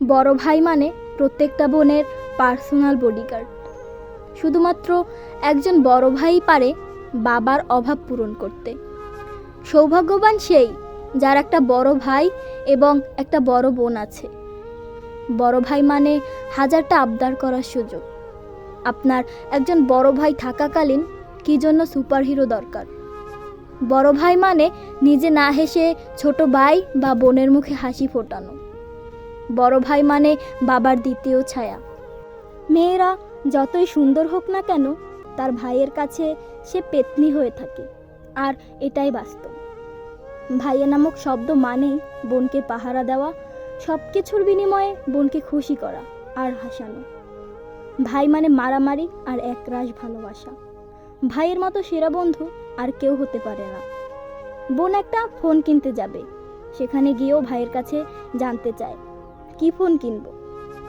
বড় ভাই মানে প্রত্যেকটা বোনের পার্সোনাল বডিগার্ড। শুধুমাত্র একজন বড় ভাই পারে বাবার অভাব পূরণ করতে। সৌভাগ্যবান সেই যার একটা বড় ভাই এবং একটা বড় বোন আছে। বড় ভাই মানে হাজারটা আবদার করার সুযোগ। আপনার একজন বড় ভাই থাকাকালীন কী জন্য সুপারহিরো দরকার? বড় ভাই মানে নিজে না হেসে ছোট ভাই বা বোনের মুখে হাসি ফোটানো। বড় ভাই মানে বাবার দ্বিতীয় ছায়া। মেয়েরা যতই সুন্দর হোক না কেন, তার ভাইয়ের কাছে সে পেতনি হয়ে থাকে, আর এটাই বাস্তব। ভাইয়া নামক শব্দ মানেই বোনকে পাহারা দেওয়া সব কিছুর বিনিময়ে বোনকে খুশি করা আর হাসানো। ভাই মানে মারামারি আর একরাশ ভালোবাসা। ভাইয়ের মতো সেরা বন্ধু আর কেউ হতে পারে না। বোন একটা ফোন কিনতে যাবে, সেখানে গিয়েও ভাইয়ের কাছে জানতে চায় কি ফোন কিনবো?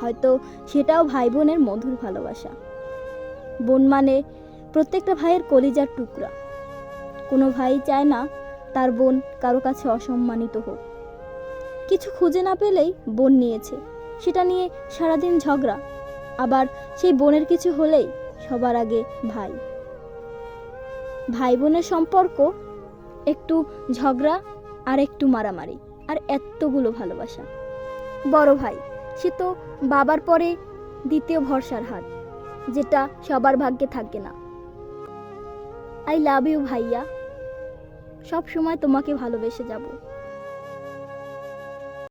হয়তো সেটাও ভাই বোনের মধুর ভালোবাসা। বোন মানে প্রত্যেকটা ভাইয়ের কলিজার টুকরা। কোনো ভাই চায় না তার বোন কারও কাছে অসম্মানিত হোক। কিছু খুঁজে না পেলেই বোন নিয়েছে। সেটা নিয়ে সারাদিন ঝগড়া। আবার সেই বোনের কিছু হলেই সবার আগে ভাই। ভাই বোনের সম্পর্ক একটু ঝগড়া আর একটু মারামারি। আর এতগুলো ভালোবাসা। বড় ভাই। সে তো বাবার পরে দ্বিতীয় ভরসার হাত, যেটা সবার ভাগ্যে থাকে না। আই লাভ ইউ ভাইয়া। সব সময় তোমাকে ভালোবেসে যাব।